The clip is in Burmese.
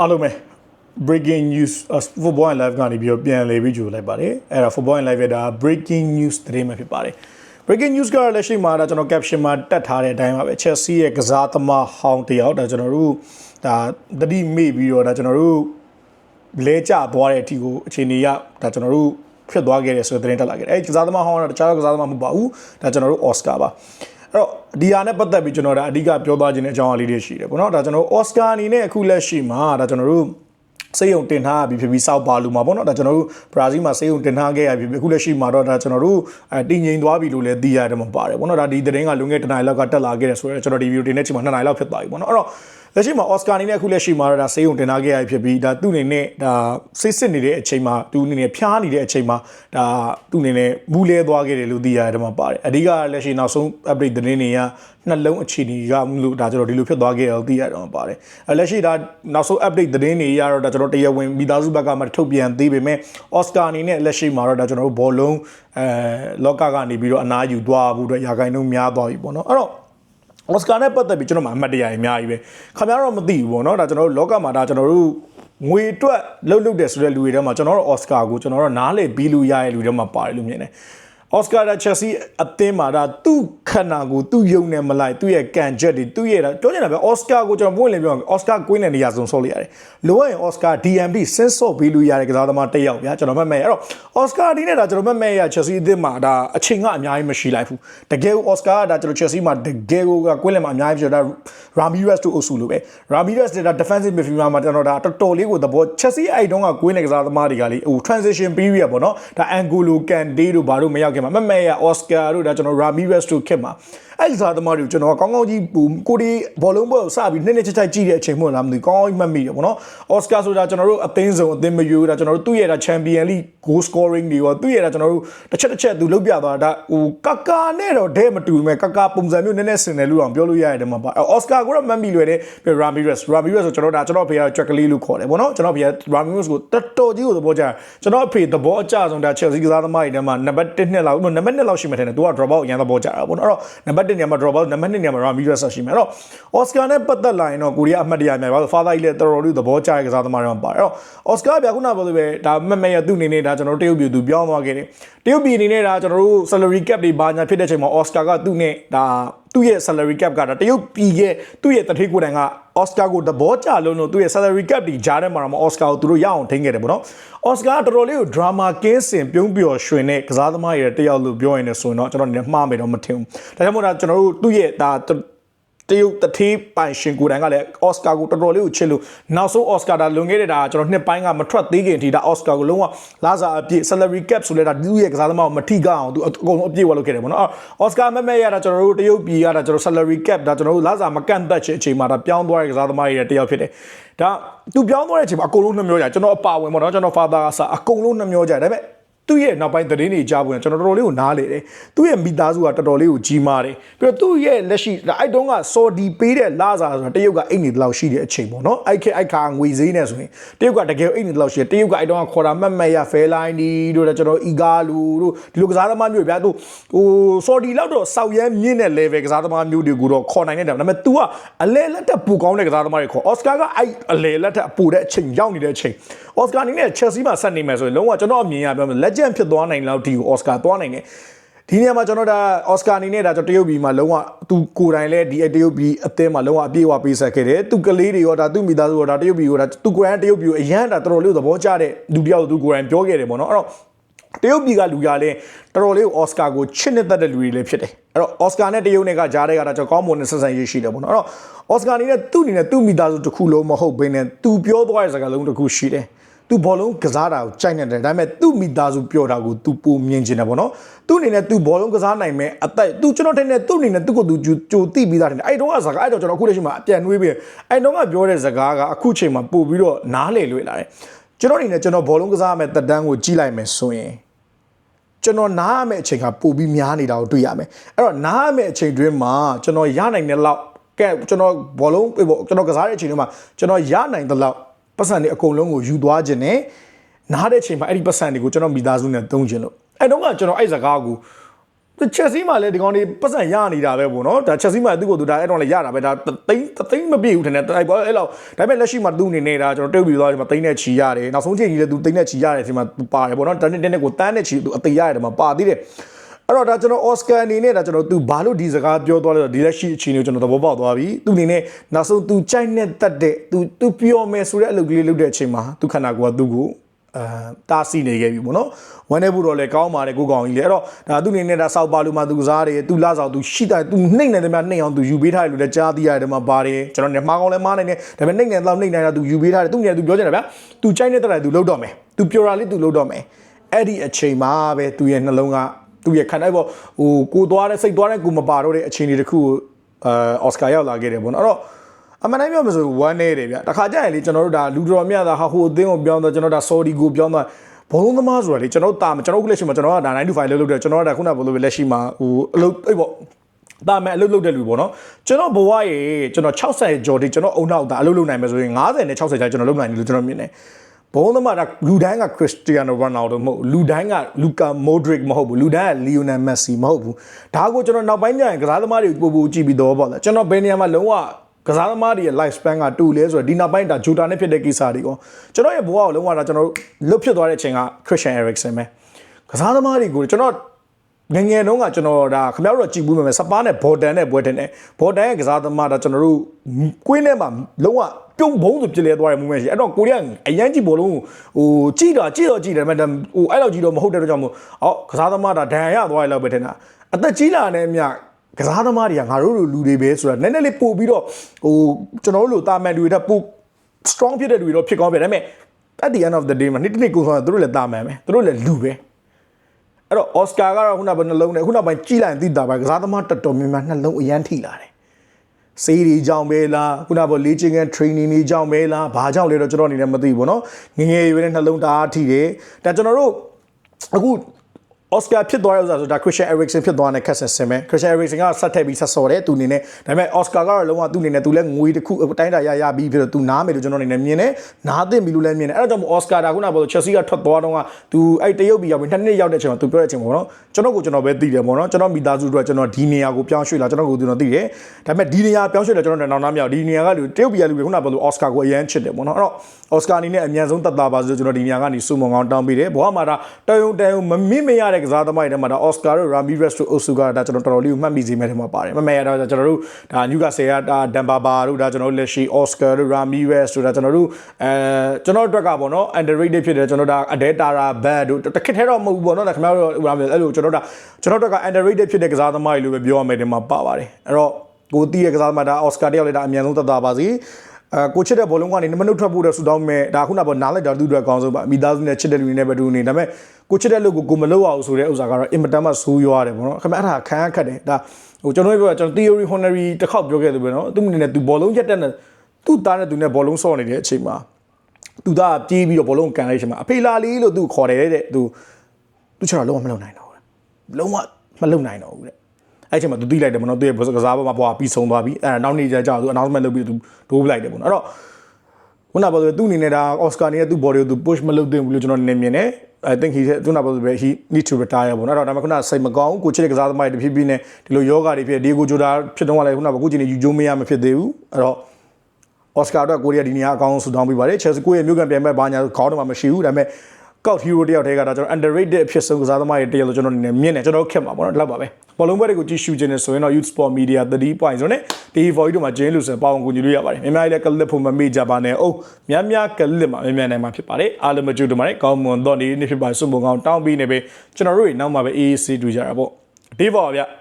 အားလုံးပဲ breaking news uh, football and live ကနေပြီးတော့ပြန်လည်ပြီးကြိုလိုက်ပါတယ်အဲ့ဒါ football and live ရဲ့ဒါ breaking news သတင်းပဲဖြစ်ပါတယ် breaking news ကလည်းရှိမှာဒါကျွန်တော် caption မှာတက်ထားတဲ့အတိုင်းပါပဲ Chelsea ရဲ့ကစားသမားဟောင်းတယောက်ဒါကျွန်တော်တို့ဒါတတိမေ့ပြီးတော့ဒါကျွန်တော်တို့လဲကျသွားတဲ့အထိကိုအခြေအနေရဒါကျွန်တော်တို့ဖြစ်သွားခဲ့တယ်ဆိုတဲ့သတင်းတက်လာခဲ့တယ်အဲ့ဒီကစားသမားဟောင်းကတော့တခြားကစားသမားမဟုတ်ပါဘူးဒါကျွန်တော်တို့ Oscar ပါ အဲ့တော့ဒီဟာနဲ့ပတ်သက်ပြီးကျွန်တော်ဒါအဓိကပြောသွားခြင်းတဲ့အကြောင်းအလေးတွေရှိတယ်ပေါ့နော်ဒါကျွန်တော် Oscar အနေနဲ့အခုလက်ရှိမှာဒါကျွန်တော်တို့စေယုံတင်ထားပြီးဖြစ်ပြီးစောက်ပါလူမှာပေါ့နော်ဒါကျွန်တော်တို့ဘရာဇီးမှာစေယုံတင်ထားခဲ့ရပြီအခုလက်ရှိမှာတော့ဒါကျွန်တော်တို့အဲတည်ငြိမ်သွားပြီလို့လည်းသိရတယ်မှာပါတယ်ပေါ့နော်ဒါဒီသတင်းကလွန်ခဲ့တဲ့နိုင်လောက်ကတက်လာခဲ့တယ်ဆိုတော့ကျွန်တော်ဒီဗီဒီယိုတင်တဲ့ချိန်မှာ2နိုင်လောက်ဖြစ်သွားပြီပေါ့နော်အဲ့တော့ လက်ရှိမှာအော်စကာအနေနဲ့အခုလက်ရှိမှာတော့ဒါစေယုံတင်ထားခဲ့ရဖြစ်ပြီးဒါသူ့အနေနဲ့ဒါစစ်စစ်နေတဲ့အချိန်မှာသူအနေနဲ့ဖျားနေတဲ့အချိန်မှာဒါသူ့အနေနဲ့မူးလဲသွားခဲ့တယ်လို့သိရတယ်မှာပါတယ်အဓိကလက်ရှိနောက်ဆုံး update သတင်းတွေကနှလုံးအခြေအနေကမလို့ဒါကျွန်တော်ဒီလိုဖြစ်သွားခဲ့တယ်လို့သိရတယ်မှာပါတယ်အဲလက်ရှိဒါနောက်ဆုံး update သတင်းတွေရတော့ဒါကျွန်တော်တရားဝင်မိသားစုဘက်ကမှထုတ်ပြန်သေးပေမဲ့အော်စကာအနေနဲ့လက်ရှိမှာတော့ဒါကျွန်တော်တို့ဘောလုံးအဲလောကကနေပြီးတော့အနားယူသွားဖို့အတွက်ရာဂိုင်းနှုန်းများသွားပြီပေါ့နော်အဲ့တော့ အော်စကာနဲ့ပတ်သက်ပြီးကျွန်တော်မှအမှတ်တရအများကြီးပဲခင်ဗျားတော့မသိဘူးပေါ့နော်ဒါကျွန်တော်တို့လောကမှာဒါကျွန်တော်တို့ငွေအတွက်လှုပ်လှုပ်တယ်ဆိုတဲ့လူတွေထဲမှာကျွန်တော်တို့အော်စကာကိုကျွန်တော်တို့နားလေပြီးလို့ရတဲ့လူတွေထဲမှာပါတယ်လို့မြင်တယ် အော်စကာဒါချက်စီအသင်းမှာဒါသူ့ခန္ဓာကိုသူ့ယုံနဲ့မလိုက်သူ့ရဲ့ကန်ချက်တွေသူ့ရဲ့ပြောချင်တာပဲအော်စကာကိုကျွန်တော်ပွင့်လင်းပြောအော်စကာကွင်းတဲ့နေရာစုံဆော့လိုက်ရတယ်လိုအပ်ရင်အော်စကာ DMD ဆင်းဆော့ပြီးလို့ရတဲ့ကစားသမားတစ်ယောက်ဗျာကျွန်တော်မှတ်မဲ့အဲ့တော့အော်စကာဒီနဲ့ဒါကျွန်တော်မှတ်မဲ့ရချက်စီအသင်းမှာဒါအချိန်ကအများကြီးမရှိလိုက်ဘူးတကယ်ကိုအော်စကာကဒါကျွန်တော်ချက်စီမှာတကယ်ကိုကကွင်းလင်မှာအများကြီးဖြစ်တော့ဒါရာမီရက်စ်တို့အုပ်စုလိုပဲရာမီရက်စ်ဒါ defensive midfielder မှာကျွန်တော်ဒါတော်တော်လေးကိုသဘောချက်စီအဲ့တုန်းကကွင်းတဲ့ကစားသမားတွေကလေဟို transition period ပေါ့နော်ဒါ Angolo Kante တို့ဘာတို့မရောက်ခင်မှာမမဲ့ရ Oscar တို့ဒါကျွန်တော် Ramirez တို့ခင်မှာအဲ့ဒီစားသမားတွေကိုကျွန်တော်ကောင်းကောင်းကြီးကိုဒီဘောလုံးပွဲကိုစပြီးနှစ်နှစ်ချိုက်ချိုက်ကြည့်တဲ့အချိန်မှလားမသိကောင်းကောင်းမှတ်မိတယ်ပေါ့နော် Oscar ဆိုတာကျွန်တော်တို့အသင်းဆုံးအသင်းမယူဒါကျွန်တော်တို့သူ့ရဲ့ဒါ Champion League goal scoring တွေရောသူ့ရဲ့ဒါကျွန်တော်တို့တစ်ချက်တစ်ချက်သူလုပ်ပြသွားတာဟိုကကာနဲ့တော့ဒဲမတူမဲ့ကကာပုံစံမျိုးနည်းနည်းဆင်တယ်လို့အောင်ပြောလို့ရတယ်မှာပါ Oscar ကိုတော့မှတ်မိလွယ်တယ် Ramirez Ramirez ဆိုကျွန်တော်ဒါကျွန်တော်ဖေက Jackali လို့ခေါ်တယ်ပေါ့နော်ကျွန်တော်ဖေက Ramirez ကိုတော်တော်ကြီးကိုသဘောကျကျွန်တော်အဖေသဘောအကျဆုံးဒါ Chelsea ကစားသမားတွေထဲမှာနံပါတ်1နှစ်လောက်နံပါတ်2လောက်ရှိမှထင်တယ်သူက drop out အရင်သဘောကျတာပေါ့နော်အဲ့တော့နံပါတ်1နေရာမှာ drop out နံပါတ်2နေရာမှာ Ramirez ရှိမယ်အဲ့တော့ Oscar နဲ့ပတ်သက်လာရင်တော့ကိုရီးယားအမှတ်တရများပါဆို father ကြီးလည်းတော်တော်လေးသဘောကျတဲ့ကစားသမားတွေမှာပါအဲ့တော့ Oscar ပြခုနပြောလို့ပဲဒါမမရသူ့အနေနဲ့ဒါကျွန်တော်တို့တရုတ်ပြည်သူပြောင်းသွားခဲ့တယ်တရုတ်ပြည်အနေနဲ့ဒါကျွန်တော်တို့ salary cap တွေဘာညာဖြစ်တဲ့အချိန်မှာ Oscar ကသူ့နဲ့ဒါ သူ့ရဲ့ salary cap ကဒါတရုတ်ပြည်ရဲ့သူ့ရဲ့တထေးကိုယ်တိုင်က Oscar ကိုသဘောကျလုံးလို့သူ့ရဲ့ salary cap တွေကြားထဲမှာတော့ Oscar ကိုသူတို့ရအောင်ထိန်းခဲ့တယ်ပေါ့နော် Oscar ကတော်တော်လေးကို drama ကင်းစင်ပြုံးပျော်ရွှင်တဲ့ကစားသမားရဲ့တယောက်လို့ပြောရင်လည်းဆိုရင်တော့ကျွန်တော်နေမှားမယ်တော့မထင်ဘူးဒါကြောင့်မို့ဒါကျွန်တော်တို့သူ့ရဲ့ဒါ တရုတ်တထေးပိုင်ရှင်ကိုယ်တိုင်ကလည်းအော်စကာကိုတော်တော်လေးကိုချစ်လို့နောက်ဆုံးအော်စကာဒါလွန်ခဲ့တဲ့ဒါကျွန်တော်နှစ်ပိုင်းကမထွက်သေးခင်အထိဒါအော်စကာကိုလုံးဝလာစာအပြည့် salary cap ဆိုလဲဒါသူ့ရဲ့ကစားသမားကိုမထိကအောင်သူအကုန်လုံးအပြည့်ဝလုပ်ခဲ့တယ်ပေါ့နော်အော်စကာမမဲရတာကျွန်တော်တို့တရုတ်ပြည်ကဒါကျွန်တော် salary cap ဒါကျွန်တော်တို့လာစာမကန့်သက်ချင်အချိန်မှာဒါပြောင်းသွားတဲ့ကစားသမားတွေတယောက်ဖြစ်တယ်ဒါသူပြောင်းသွားတဲ့အချိန်မှာအကုန်လုံးနှမျောကြကျွန်တော်အပါဝင်ပေါ့နော်ကျွန်တော် father ကစအကုန်လုံးနှမျောကြဒါပေမဲ့ သူ့ရဲ့နောက်ပိုင်းသတင်းတွေကြားဖို့ကျွန်တော်တော်တော်လေးကိုနားလေတယ်သူ့ရဲ့မိသားစုကတော်တော်လေးကိုကြီးမားတယ်ပြီးတော့သူ့ရဲ့လက်ရှိအဲ့တုန်းကစော်ဒီပေးတဲ့လာစာဆိုတာတရုတ်ကအိတ်နေတလောက်ရှိတဲ့အချိန်ပေါ့နော်အဲ့ခေအဲ့ခါငွေဈေးနဲ့ဆိုရင်တရုတ်ကတကယ်အိတ်နေတလောက်ရှိတယ်တရုတ်ကအဲ့တုန်းကခေါ်တာမတ်မတ်ရဖဲလိုင်းဒီတို့ကျွန်တော်အီဂါလူတို့ဒီလိုကစားသမားမျိုးဗျာသူဟိုစော်ဒီလောက်တော့စောက်ရဲမြင့်တဲ့ level ကစားသမားမျိုးတွေကိုတော့ခေါ်နိုင်တဲ့ဒါပေမဲ့ तू ကအလဲလက်တက်ပူကောင်းတဲ့ကစားသမားတွေခေါ်အော်စကာကအဲ့အလဲလက်တက်ပူတဲ့အချိန်ရောက်နေတဲ့အချိန်အော်စကာအနေနဲ့ Chelsea မှာဆက်နေမယ်ဆိုရင်လုံးဝကျွန်တော်အမြင်ရပြောမယ် legend ဖြစ်သွားနိုင်လောက်ဒီကိုအော်စကာသွားနိုင်တယ်ဒီနေရာမှာကျွန်တော်ဒါအော်စကာအနေနဲ့ဒါကျွန်တော်တရုတ်ပြည်မှာလုံးဝသူကိုယ်တိုင်လည်းဒီတရုတ်ပြည်အသင်းမှာလုံးဝအပြည့်အဝပေးဆက်ခဲ့တယ်သူကလေးတွေရောဒါသူမိသားစုရောဒါတရုတ်ပြည်ရောဒါသူကိုယ်တိုင်တရုတ်ပြည်ကိုအရန်ဒါတော်တော်လေးသဘောကျတဲ့လူတယောက်သူကိုယ်တိုင်ပြောခဲ့တယ်ပေါ့နော်အဲ့တော့တရုတ်ပြည်ကလူကြလည်းတော်တော်လေးကိုအော်စကာကိုချစ်နှစ်သက်တဲ့လူတွေလည်းဖြစ်တယ်အဲ့တော့အော်စကာနဲ့တရုတ်နဲ့ကကြားတဲ့ကတော့ကျွန်တော်ကောင်းမွန်တဲ့ဆက်ဆံရေးရှိတယ်ပေါ့နော်အဲ့တော့အော်စကာအနေနဲ့သူ့အနေနဲ့သူ့မိသားစုတစ်ခုလုံးမဟုတ်ဘဲနဲ့သူပြောသွားတဲ့စကားလုံးတစ်ခုရှိတယ် သူဘောလုံးကစားတာကိုကြိုက်နေတယ်ဒါပေမဲ့သူ့မိသားစုပြောတာကိုသူပုံမြင်ချင်တယ်ပေါ့နော်သူ့အနေနဲ့သူဘောလုံးကစားနိုင်မဲ့အသက်သူကျွန်တော်ထင်တယ်သူ့အနေနဲ့သူ့ကိုသူကြိုတိပြီးသားတယ်အဲ့တုန်းကစကားအဲ့တော့ကျွန်တော်အခုလက်ရှိမှာအပြန်နှွေးပြီးအဲ့တုန်းကပြောတဲ့စကားကအခုချိန်မှာပို့ပြီးတော့နားလေလွေလာတယ်ကျွန်တော်အနေနဲ့ကျွန်တော်ဘောလုံးကစားမဲ့တက်တန်းကိုကြီးလိုက်မယ်ဆိုရင်ကျွန်တော်နားရမယ့်အချိန်ကပို့ပြီးများနေတာကိုတွေ့ရမယ်အဲ့တော့နားရမယ့်အချိန်တွင်းမှာကျွန်တော်ရနိုင်တဲ့လောက်ကဲကျွန်တော်ဘောလုံးကျွန်တော်ကစားတဲ့အချိန်တွင်းမှာကျွန်တော်ရနိုင်တဲ့လောက် ပတ်စံတွေအကုန်လုံးကိုယူသွားခြင်းနဲ့နားတဲ့အချိန်မှာအဲ့ဒီပတ်စံတွေကိုကျွန်တော်မိသားစုနဲ့သုံးခြင်းလို့အဲ့တော့ကကျွန်တော်အဲ့စကားကိုသူချက်စီမှာလည်းဒီကောင်တွေပတ်စံရနေတာပဲပေါ့နော်ဒါချက်စီမှာသူ့ကိုသူဒါအဲ့တော့လည်းရတာပဲဒါသိန်းသိန်းမပြည့်ဘူးထင်တယ်အဲ့ပေါ်အဲ့လောက်ဒါပေမဲ့လက်ရှိမှာသူ့အနေနဲ့ဒါကျွန်တော်တုတ်ပြီးသွားဒီမှာသိန်းနဲ့ချီရတယ်နောက်ဆုံးချိန်ကြီးလည်းသူသိန်းနဲ့ချီရတယ်ဒီမှာပါတယ်ပေါ့နော်တနေ့တနေ့ကိုတန်းနဲ့ချီသူအသေးရတယ်ဒီမှာပါသေးတယ် အဲ့တော့ဒါကျွန်တော်အော်စကာအနေနဲ့ဒါကျွန်တော်သူဘာလို့ဒီစကားပြောသွားလဲဆိုတော့ဒီလက်ရှိအခြေအနေကိုကျွန်တော်သဘောပေါက်သွားပြီသူအနေနဲ့နောက်ဆုံးသူကြိုက်နဲ့တက်တဲ့သူသူပြောမယ်ဆိုတဲ့အလုပ်ကလေးလုပ်တဲ့အချိန်မှာသူခန္ဓာကိုယ်ကသူ့ကိုအာတားဆီးနေခဲ့ပြီပေါ့နော်ဝမ်းနေဖို့တော့လည်းကောင်းပါတယ်ကိုကောင်ကြီးလေအဲ့တော့ဒါသူအနေနဲ့ဒါစောက်ပါလို့မှသူကစားတယ်သူလာဆောင်သူရှိတယ်သူနှိမ့်နေတယ်များနှိမ့်အောင်သူယူပေးထားတယ်လို့လည်းကြားသိရတယ်မှာပါတယ်ကျွန်တော်နေမှားကောင်းလဲမှားနိုင်တယ်ဒါပေမဲ့နှိမ့်နေတော့နှိမ့်နေတာသူယူပေးထားတယ်သူနေသူပြောချင်တယ်ဗျာသူကြိုက်နေတဲ့သူလုပ်တော့မယ်သူပြောတာလေးသူလုပ်တော့မယ်အဲ့ဒီအချိန်မှာပဲသူရဲ့နှလုံးက သူရဲ့ခန္ဓာပေါ့ဟိုကိုသွားတဲ့စိတ်သွားတဲ့ကိုမပါတော့တဲ့အချိန်တွေတခုကိုအာအော်စကာရောက်လာခဲ့တယ်ပေါ့နော်အဲ့တော့အမှန်တိုင်းပြောမှဆိုဝမ်းနေတယ်ဗျတခါကြရင်လေကျွန်တော်တို့ဒါလူတော်မြတ်တာဟာဟိုအသင်းကိုပြောင်းတော့ကျွန်တော်ဒါ sorry ကိုပြောင်းတော့ဘုံသမားဆိုတာလေကျွန်တော်တာကျွန်တော်ကလက်ရှိမှာကျွန်တော်ကဒါ9 to 5လောက်လုပ်တယ်ကျွန်တော်ကဒါခုနကဘယ်လိုပဲလက်ရှိမှာဟိုအလုပ်အဲ့ပေါ့ဒါမဲ့အလုပ်လုပ်တဲ့လူပေါ့နော်ကျွန်တော်ဘဝရေကျွန်တော်60ကျော်တိကျွန်တော်အုံနောက်တာအလုပ်လုပ်နိုင်မယ်ဆိုရင်90နဲ့60ကျော်ကျွန်တော်လုပ်နိုင်တယ်လို့ကျွန်တော်မြင်တယ် ဘုံသမားကလူတိုင်းကခရစ္စတီယာနိုရိုနာဒိုမဟုတ်လူတိုင်းကလူကာမိုဒရစ်မဟုတ်ဘူးလူတိုင်းကလီယိုနယ်မက်ဆီမဟုတ်ဘူးဒါကိုကျွန်တော်နောက်ပိုင်းကျရင်ကစားသမားတွေကိုပို့ပို့ကြည့်ပြီးတော့ပေါ့လားကျွန်တော်ဘယ်နေရာမှာလုံးဝကစားသမားတွေရဲ့ life span ကတူလဲဆိုတော့ဒီနောက်ပိုင်းဒါဂျူတာနဲ့ဖြစ်တဲ့ကိစ္စတွေကောကျွန်တော်ရဲ့ဘဝကိုလုံးဝဒါကျွန်တော်လွတ်ဖြစ်သွားတဲ့အချိန်က Christian Eriksen ပဲကစားသမားတွေကိုကျွန်တော် ငငယ်တုန်းကကျွန်တော်ဒါခင်ဗျားတို့ကြည့်ဘူးမယ်စပါးနဲ့ဘော်တန်နဲ့ပွဲတင်တယ်ဘော်တန်ရဲ့ကစားသမားဒါကျွန်တော်တို့ကွင်းထဲမှာလုံးဝပြုံးဘုံဆိုပြလဲသွားတဲ့ moment ရှိအဲ့တော့ကိုရီးယားအရန်ကြည့်ဘောလုံးဟိုကြည့်တော့ကြည့်တော့ကြည့်တယ်ဒါပေမဲ့ဟိုအဲ့လောက်ကြည့်တော့မဟုတ်တဲ့အတွက်ကြောင့်မို့ဟောကစားသမားဒါဒဏ်ရသွားရလောက်ပဲထင်တာအသက်ကြီးလာတဲ့အမြကစားသမားတွေကငါတို့လိုလူတွေပဲဆိုတာနည်းနည်းလေးပို့ပြီးတော့ဟိုကျွန်တော်တို့လိုတာမန်တွေတက်ပို့ strong ဖြစ်တဲ့လူတွေတော့ဖြစ်ကောင်းပဲဒါပေမဲ့ at the end of the day မှာနေ့တစ်နေ့ကိုယ်ဆောင်သူတို့လည်းတာမန်ပဲသူတို့လည်းလူပဲ အဲ့တော့ Oscar ကတော့ခုနကဘယ်နှလုံးနဲ့ခုနကပိုင်းကြည်လိုက်သိတာပဲကစားသမားတော်တော်များများနှလုံးအရန်ထိလာတယ်စေးတွေကြောင့်ပဲလားခုနကလေ့ကျင့်ခန်း training တွေကြောင့်ပဲလားဘာကြောင့်လဲတော့ကျွန်တော်အနေနဲ့မသိဘူးเนาะငငယ်ရွယ်တဲ့နှလုံးတအားထိတယ်ဒါကျွန်တော်တို့အခု အော်စကာဖြစ်သွားတဲ့ဥစ္စာဆိုတာ Christian Eriksen ဖြစ်သွားတဲ့ခက်ဆက်စင်ပဲ Christian Eriksen ကဆက်ထည့်ပြီးဆက်စော်တယ်သူအနေနဲ့ဒါပေမဲ့ Oscar ကတော့လုံးဝသူ့အနေနဲ့သူလည်းငွေတစ်ခုအတိုင်းတာရရပြီးဖြစ်တော့သူနားမယ်လို့ကျွန်တော်အနေနဲ့မြင်တယ်နားသင့်ပြီလို့လည်းမြင်တယ်အဲ့ဒါကြောင့်မို့ Oscar ဒါခုနကပြော Chelsea ကထွက်သွားတော့ကသူအဲ့တရုတ်ပြည်ရောက်ပြီးနှစ်နှစ်ရောက်တဲ့အချိန်မှာသူပြောတဲ့အချိန်ပေါ့နော်ကျွန်တော်ကိုကျွန်တော်ပဲသိတယ်ပေါ့နော်ကျွန်တော်မိသားစုတို့ကကျွန်တော်ဒီနေရာကိုပြောင်းရွှေ့လာကျွန်တော်ကိုသူတို့သိတယ်ဒါပေမဲ့ဒီနေရာပြောင်းရွှေ့လာကျွန်တော်နောက်နောက်မြောက်ဒီနေရာကလူတရုတ်ပြည်ကလူတွေခုနကပြောလို့ Oscar ကိုအရန်ချစ်တယ်ပေါ့နော်အဲ့တော့ Oscar အနေနဲ့အမြန်ဆုံးတက်တာပါဆိုကျွန်တော်ဒီနေရာကနေစုမုံကောင်းတောင်းပေးတယ်ဘောကမှာဒါတယုံတယုံမမစ်မရတဲ့ကစားသမားတွေထဲမှာဒါ Oscar တို့ Ramirez တို့ Osuga ဒါကျွန်တော်တော်တော်လေးကိုမှတ်မိစေမဲ့ထဲမှာပါတယ်မမဲရတော့ကျွန်တော်တို့ဒါ Newcastle ကဒါ Dembaba တို့ဒါကျွန်တော်တို့လက်ရှိ Oscar တို့ Ramirez တို့ဒါကျွန်တော်တို့အဲကျွန်တော်တို့အတွက်ကပေါ့နော် underrated ဖြစ်တယ်ကျွန်တော်ဒါ Adetara Bad တို့တခက်ထဲတော့မဟုတ်ဘူးပေါ့နော်ဒါခင်ဗျားတို့အဲ့လိုကျွန်တော်ဒါကျွန်တော်တို့က underrated ဖြစ်တဲ့ကစားသမားတွေလို့ပဲပြောရမယ်ဒီမှာပါပါတယ်အဲ့တော့ကိုတီးရဲ့ကစားသမားဒါ Oscar တယောက်လည်းဒါအမြန်ဆုံးသက်သာပါစေအဲကိုချစ်တဲ့ဘောလုံးကနေနမနုတ်ထွက်ဖို့တဲ့ဆူတောင်းမဲ့ဒါခုနကပေါ်နားလိုက်တာသူတို့အကောင်းဆုံးပါမိသားစုနဲ့ချစ်တဲ့လူတွေနဲ့ပဲတူနေဒါပေမဲ့ ကိုချစ်တဲ့လူကိုကိုမလုပ်အောင်ဆိုတဲ့ဥစ္စာကတော့အင်မတန်မှဆိုးရွားတယ်ပေါ့နော်ခင်ဗျအဲ့ဒါခံရခက်တယ်ဒါဟိုကျွန်တော်ပြောကျွန်တော် theory honorary တစ်ခေါက်ပြောခဲ့တယ်ပဲနော်သူအနေနဲ့သူဘောလုံးရက်တက်နေသူ့သားနဲ့သူနဲ့ဘောလုံးဆော့နေတဲ့အချိန်မှာသူသားပြေးပြီးတော့ဘောလုံးကန်လိုက်ချိန်မှာအဖေလာလေးလို့သူခေါ်တယ်တဲ့သူသူချတော့လုံးဝမလုပ်နိုင်တော့ဘူးလုံးဝမလုပ်နိုင်တော့ဘူးတဲ့အဲ့ချိန်မှာသူသိလိုက်တယ်မနော်သူရဲ့ကစားပေါ်မှာပွားပြီးဆုံးသွားပြီအဲ့နောက်နေ့ကျကြောက်သူ announcement လုပ်ပြီးသူဒိုးပလိုက်တယ်ပေါ့နော်အဲ့တော့ခုနကပြောသူအနေနဲ့ဒါ Oscar နဲ့သူ့ body ကိုသူ push မလုပ်သင့်ဘူးလို့ကျွန်တော်နည်းမြင်တယ် I think he သူနာပြောဆိုပဲ he need to retire ပေါ့နော်အဲ့တော့ဒါမှခုနစိတ်မကောင်းကိုချစ်တဲ့ကစားသမားတွေတဖြည်းဖြည်းနဲ့ဒီလိုယောဂတွေဖြစ်ဒီကိုဂျိုဒါဖြစ်တော့လည်းခုနကခုချိန်နေယူကြိုးမရမဖြစ်သေးဘူးအဲ့တော့အော်စကာအတွက်ကိုရီးယားဒီနေရာအကောင်းဆုံးဆူတောင်းပေးပါတယ်ချယ်ဆီကိုရဲ့မြို့ကန်ပြန်မဲ့ဘာညာခေါင်းတော့မှမရှိဘူးဒါပေမဲ့ ကောက်ဟီရိုတယောက်တည်းကဒါကျွန်တော် underrated အဖြစ်ဆုံးကစားသမားရဲ့တယောက်လို့ကျွန်တော်အနေနဲ့မြင်တယ်ကျွန်တော်ခက်မှာပေါ့နော်ဒီလောက်ပါပဲဘောလုံးပွဲတွေကိုကြည့်ရှုခြင်းနဲ့ဆိုရင်တော့ Youth Sport Media 30.0နဲ့ TV4 တို့မှာဂျင်းလူစံပေါအောင်ကူညီလို့ရပါတယ်များများလေးကလစ်ဖို့မမေ့ကြပါနဲ့အောင်များများကလစ်မှာများများနိုင်မှာဖြစ်ပါတယ်အားလုံးမကြိုးတမနဲ့ကောင်းမွန်တော့နေနေဖြစ်ပါစွန်ပုံကောင်းတောင်းပြီးနေပဲကျွန်တော်တို့တွေနောက်မှာပဲ AAC တူကြတာပေါ့ဒီပါဗျ